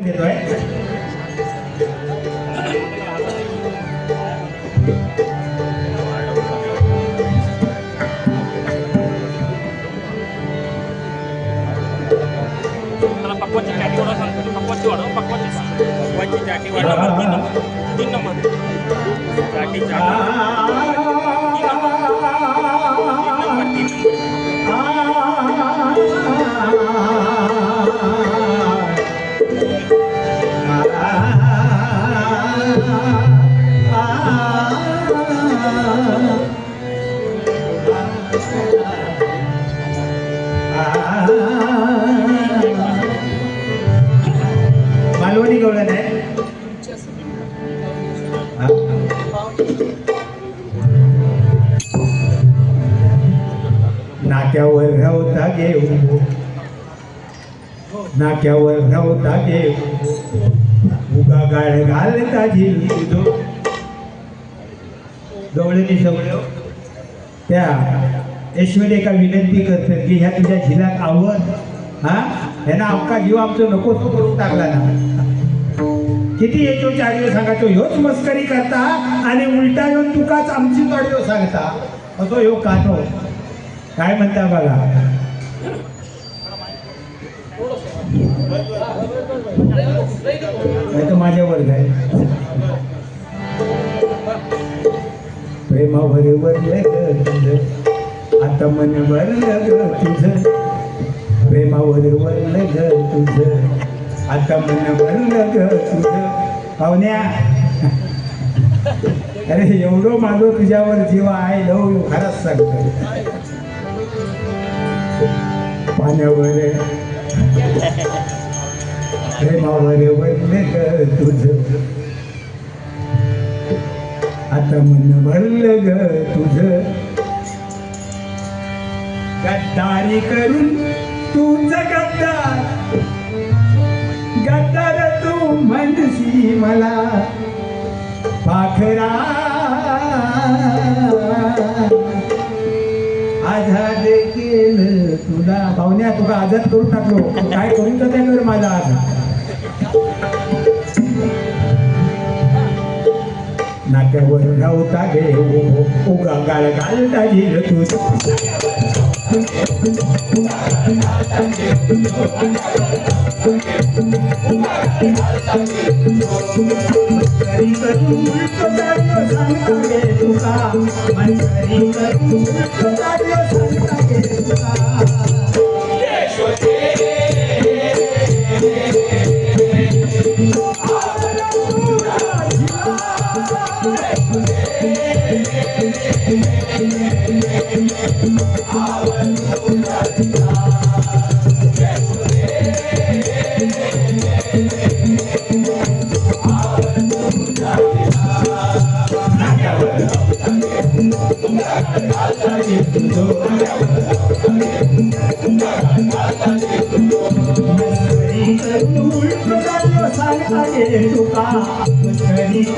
देतोय नाक्यावर राहता घेऊ नाक्यावर राहता घेऊ उगा गाळ घालता झिल गवळणी सगळं त्या ऐश्वर्या एका विनंती करतात की ह्या तुझ्या झिलात आवड हा? ह्यानं आपका जीव आमचं नको तो करून टाकला ना. किती येतो चार दिवस सांगा तो ह्योच मस्करी करता आणि उलटा येऊन तुकाच आमची तोडयो सांगता. असो ह्यो कानो काय म्हणता बघा नाही तर माझ्यावर काय आहे. प्रेमावर वरलं ग आता मन भरलं ग तुझं. प्रेमावर वरलं ग तुझं आता मन भरलं ग तुझं. पाहुण्या अरे एवढं माझं तुझ्यावर जीव आहे लव खरंच सांगतो. पाण्यावर. प्रेमावर वरलं ग तुझं. आता मन भरलं ग तुझ. गद्दारी करून तूच गद्दार. गद्दार तू म्हणशी मला. पाखरा. आझाद तुला पाहुण्या तुला आझाद करून टाकलो. काय करून तर त्यावर माझा आझाद नाक्यावर राहता गे उगा गाळ घालता गेल तू. मस्करी करून उलट जाडो सांगता गे तुका मस्करी करून उलट जाडो सांगता गे तुका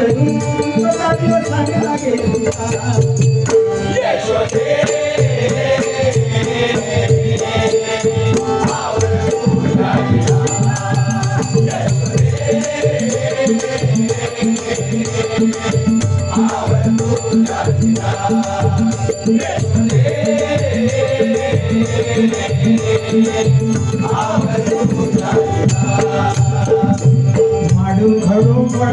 मस्करी करून उलट जाडो सांगता गे घडू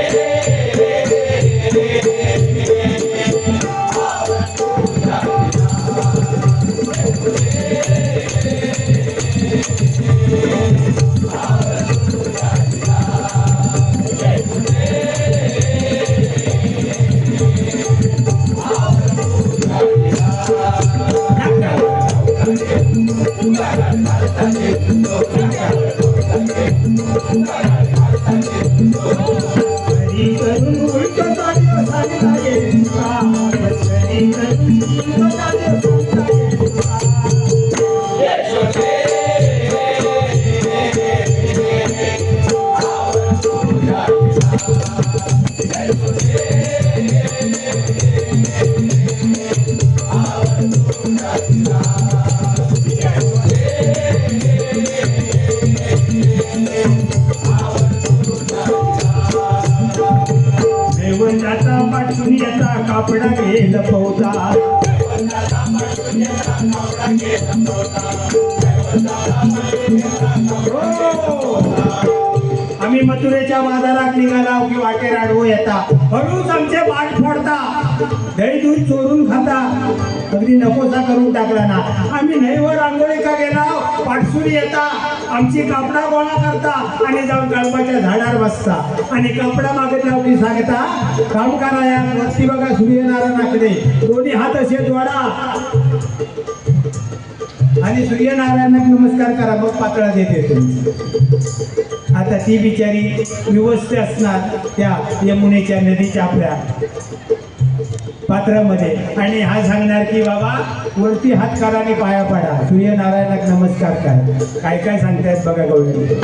बाप्पा कळला कापडा गेल पवता हो. आम्ही मथुरेच्या बाजारात निघाला की वाटे राडवू येता. हळूच आमचे पाठ फोडता. दही दूध चोरून खाता. अगदी नकोसा करून टाकला ना. आम्ही नईवर आंघोळी का गेला? पाठसुरी येता. आमची कापडा गोळा करता आणि जाऊन कळपाच्या झाडावर बसता. आणि कपडा मागितला की सांगता काम करा या वरती बघा सूर्यनारायण नाकडे दोन्ही हात असे जोडा. आणि सूर्यनारायणाक नमस्कार करा मग पातळा देते तुम्ही. आता ती बिचारी व्यवस्थित असणार त्या यमुनेच्या नदीच्या आपल्या. पात्रामध्ये. आणि हा सांगणार की बाबा वरती हातकाराने पाया पडा. सूर्यनारायणाक नमस्कार करा. काय काय सांगतायत बघा गौरी.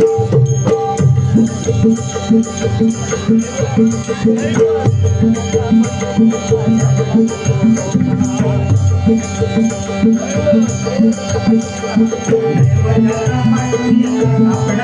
आपला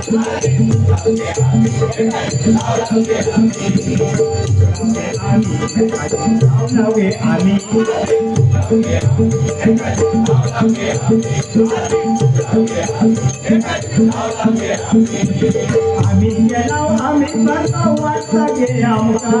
आम्ही लाव लावगे आम्ही आम्ही गेलो आम्ही भरतो वाटता गे आमका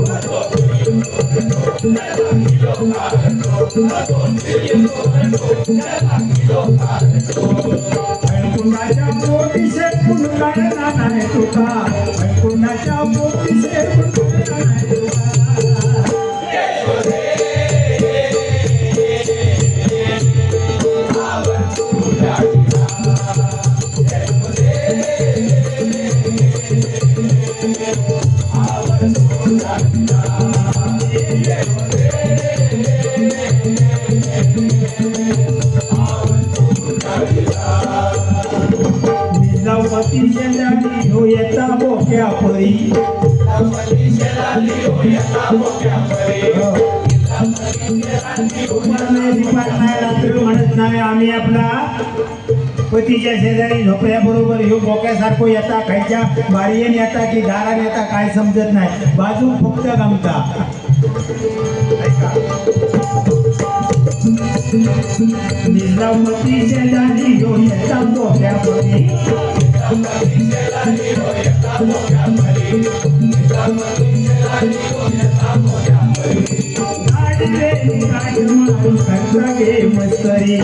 कुणाच्या पोटी शेपून काढला नाही तुका कुणाच्या पोटी येता परी म्हणत नाही आम्ही आपला. पतीच्या शेजारी झोपल्याबरोबर ह्यो बोक्यासारखो येता खायच्या बारयेन येता की दारान येता काय समजत नाही. बाजू फक्त गमता. ऐका. निजामती शेजारी ह्यो येता बोक्यापरी गाडवे गाड मारून करता गे मस्करी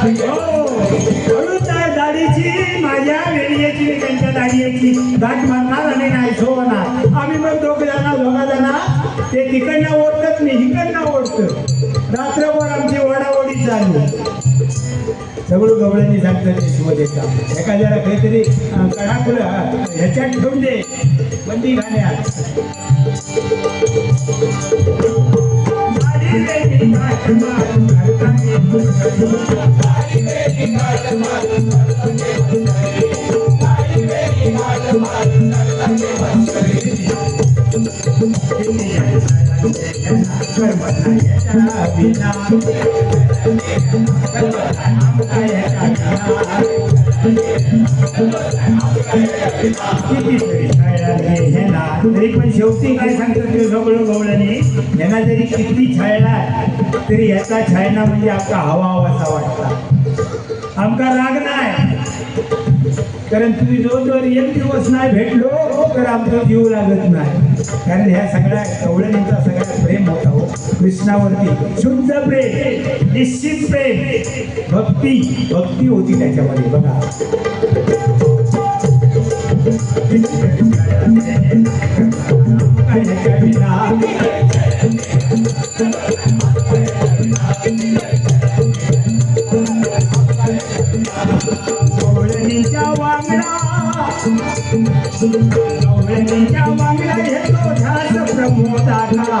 हो, दाढीची माझ्या वेळीची त्यांच्या दाढीची. गाठ मारणार आणि नाही सोडणार आम्ही मग दोघ जण दोघा जण ते तिकडनं सगळं गवळ्यांनी सांगतात मध्ये देता एखाद्याला काहीतरी अं, कडाकुला ह्याच्यात ठेवून दे. बंदी घाण्यात तरी पण शेवटी काय सांगतो ते सगळं गवळणी यांना जरी किती छायला तरी याचा छायना म्हणजे आपला हवा हवा असा वाटला. आमका राग नाही कारण तुम्ही जो जर एक दिवस नाही भेटलो तर आमचा जीव लागत नाही कारण ह्या सगळ्या कवळ्यांचा सगळ्या प्रेम होता हो. कृष्णावरती शुद्ध प्रेम निश्चित प्रेम भक्ती भक्ती होती त्याच्यामध्ये बघा. ह्याच्या विना वांगडा कवळणीच्या वांगडा घेतो ध्यास वांगडा घेतो ध्यास प्रमोदाचा.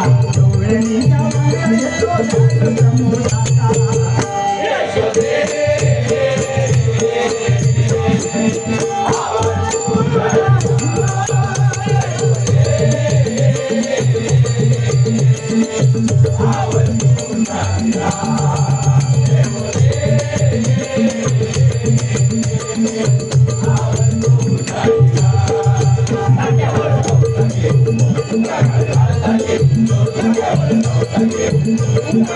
I'm